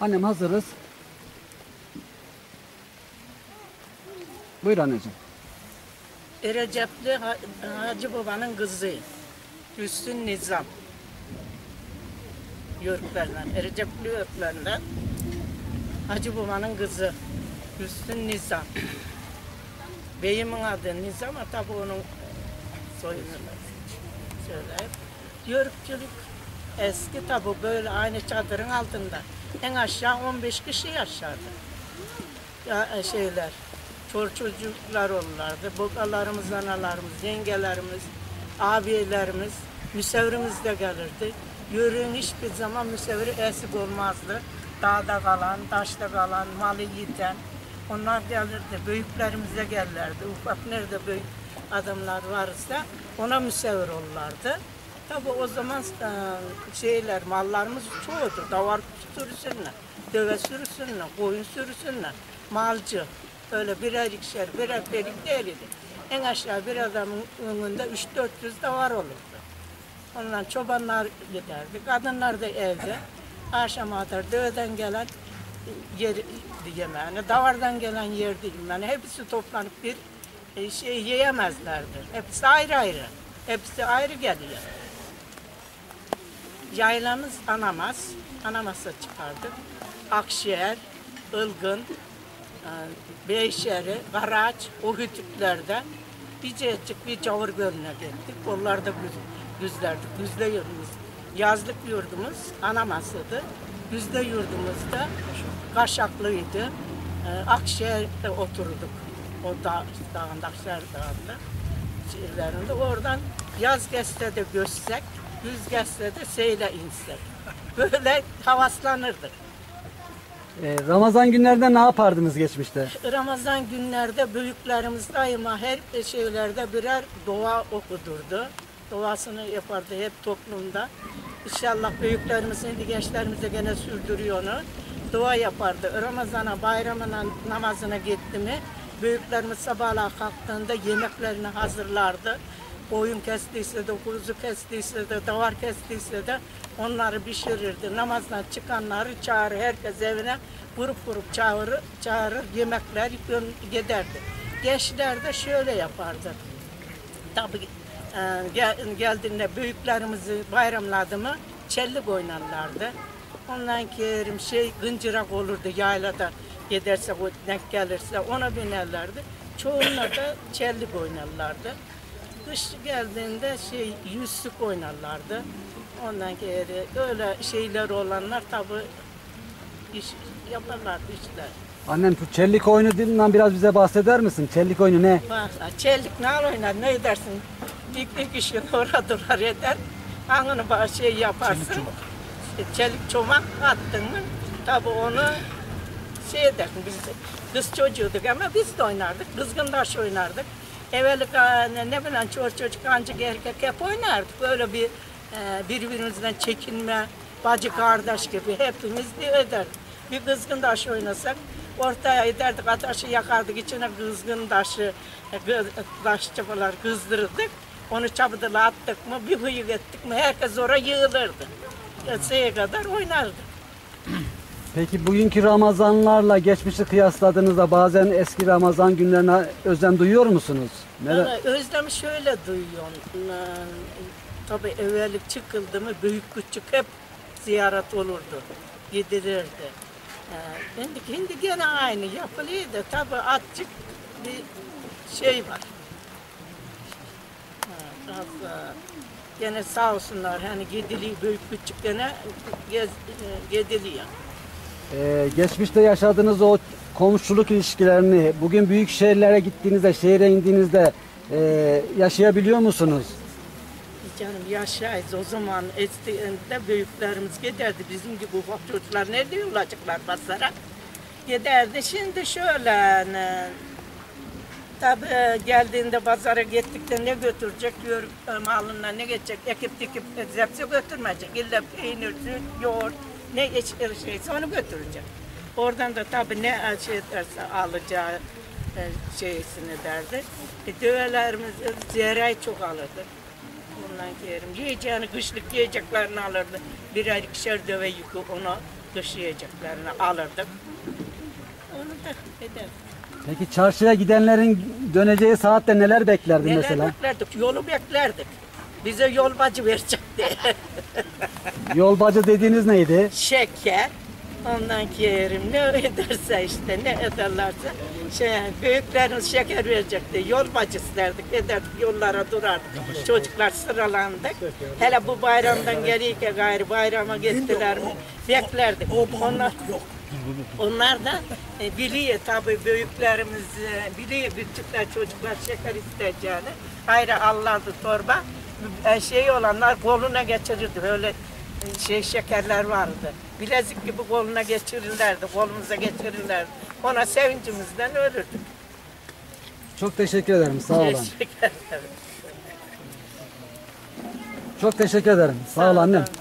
Annem hazırız. Buyur anneciğim. Recepli Ha- Hacı Baba'nın kızı. Hüsnü Nizam. Yörüklerden, Recepli yörüklerinden. Hacı Baba'nın kızı. Hüsnü Nizam. Beyimin adı Nizam tabi onun soyunu söyleyip. Yörükçülük eski tabi böyle aynı çadırın altında. En aşağı 15 kişi yaşardı ya, e, şeyler, çor çocuklar olurlardı. Babalarımız, analarımız, yengelerimiz, abilerimiz, müsevrimiz de gelirdi. Yörüğün hiçbir zaman müsevri eksik olmazdı. Dağda kalan, taşta kalan, malı yiten, onlar gelirdi. Büyüklerimiz de gelirlerdi. Ufak nerede büyük adamlar varsa ona müsevir olurlardı. Tabii o zaman e, şeyler, mallarımız çoğudur. Davar sürüsünler, deve sürüsünler, koyun sürüsünler, malcı. Böyle birer ikişer, birer perik değildi. En aşağı bir adamın önünde 3-400 davar olurdu. Ondan çobanlar giderdi, kadınlar da evde. Akşama kadar döveden gelen yer yemeğini, davardan gelen yer yemeğini hepsi toplanıp bir e, şey yiyemezlerdi. Hepsi ayrı ayrı. Hepsi ayrı geliyor. Yaylamız Anamaz. Anamaz'a çıkardık. Akşehir, Ilgın, e, Beyşehir'i, Karaç, o hütüklerde bir çık bir Cavur Gölü'ne gittik. Oralarda güz, güzlerdik. Güzde yurdumuz. Yazlık yurdumuz Anamaz'dı. Güzde yurdumuz da Kaşaklıydı. E, Akşehir'de oturduk. O dağ, dağında, Akşehir Dağı'nda şeylerinde. Oradan yaz geçse de göçsek, güz geçse de seyle insek. Böyle havaslanırdık. Ee, Ramazan günlerinde ne yapardınız geçmişte? Ramazan günlerde büyüklerimiz daima her şeylerde birer dua okudurdu. Duasını yapardı hep toplumda. İnşallah büyüklerimizin, gençlerimiz de gene sürdürüyor onu. Dua yapardı. Ramazana, bayramına, namazına gitti mi büyüklerimiz sabahla kalktığında yemeklerini hazırlardı. Koyun kestiyse de, kuzu kestiyse de, davar kestiyse de onları pişirirdi. Namazdan çıkanları çağırır, herkes evine vurup vurup çağırır, çağırır yemekler giderdi. Gençler de şöyle yapardı. Tabii e, gel, geldiğinde büyüklerimizi bayramladı mı çellik oynarlardı. Ondan kerim şey gıncırak olurdu yaylada giderse denk gelirse ona binerlerdi. Çoğunla da çellik oynarlardı. Kış geldiğinde şey yüzsük oynarlardı. Ondan geri öyle şeyler olanlar tabii iş yaparlardı işler. Annem şu çellik oyunu dilinden biraz bize bahseder misin? Çellik oyunu ne? Valla çelik ne oynar ne edersin? İlk bir kişi orada durar eder. Hangını ba- şey yaparsın. Çelik çomak. Çelik çomak attın mı tabii onu şey edersin biz kız çocuğuyduk ama biz de oynardık. Kızgın taş oynardık. Evveli ka- ne, bileyim çocuk çocuk ancak erkek hep oynardık. Böyle bir e, birbirimizden çekinme, bacı kardeş gibi hepimiz de ederdik. Bir kızgın taş oynasak ortaya ederdik, ateşi yakardık, içine kızgın taşı, e, gı- taş çapalar kızdırırdık. Onu çabıdıla attık mı, bir hıyık ettik mi herkes oraya yığılırdı. Yatsıya kadar oynardık. Peki bugünkü Ramazanlarla geçmişi kıyasladığınızda bazen eski Ramazan günlerine özlem duyuyor musunuz? Neler? Ama özlemi şöyle duyuyorum. Tabii evvellik çıkıldı mı büyük küçük hep ziyaret olurdu. Gidilirdi. Ee, Şimdi, şimdi gene aynı yapılıyordu. Tabii azıcık bir şey var. Ha, az, e, Gene sağ olsunlar hani gidiliyor büyük küçük gene gez, e, gidiliyor. Ee, geçmişte yaşadığınız o komşuluk ilişkilerini bugün büyük şehirlere gittiğinizde, şehire indiğinizde e, yaşayabiliyor musunuz? Canım yaşayız. O zaman eskide büyüklerimiz giderdi. Bizim gibi ufak çocuklar nerede yolacaklar pazara giderdi. Şimdi şöyle tabii geldiğinde pazara gittikte ne götürecek? Diyor malına ne geçecek? Ekip dikip zepsi götürmeyecek. İlla peynir süt yoğurt ne şeyse onu götürecek oradan da tabii ne şey ederse alacağı e, şeysini derdi e, düvelerimiz zerayı çok alırdı Ondan yerim. Yiyeceğini, kışlık yiyeceklerini alırdı. Birer ikişer deve yükü ona Kış yiyeceklerini alırdık. Onu da ederdik. Peki çarşıya gidenlerin döneceği saatte neler beklerdin Neler mesela? beklerdik? Yolu beklerdik. Bize yol bacı verecekti. Yol bacı dediğiniz neydi? Şeker. Ondan yerim ne ederse işte ne ederlerse şey büyüklerimiz şeker verecekti. Yol bacısı derdik ederdik yollara durardık. Çocuklar sıralandık. Hele bu bayramdan geliyken gayrı bayrama gittiler mi beklerdik. Onlar onlar da e, biliyor tabii büyüklerimiz e, biliyor küçükler çocuklar şeker isteyeceğini. Gayrı allardı torba. E, şey olanlar koluna geçirirdi böyle e, şey şekerler vardı. Bilezik gibi koluna geçirirlerdi, kolumuza geçirirlerdi. Ona sevincimizden ölürdük. Çok teşekkür ederim. Sağ olun. Teşekkür ederim. Çok teşekkür ederim. Sağ ol annem. Sağ.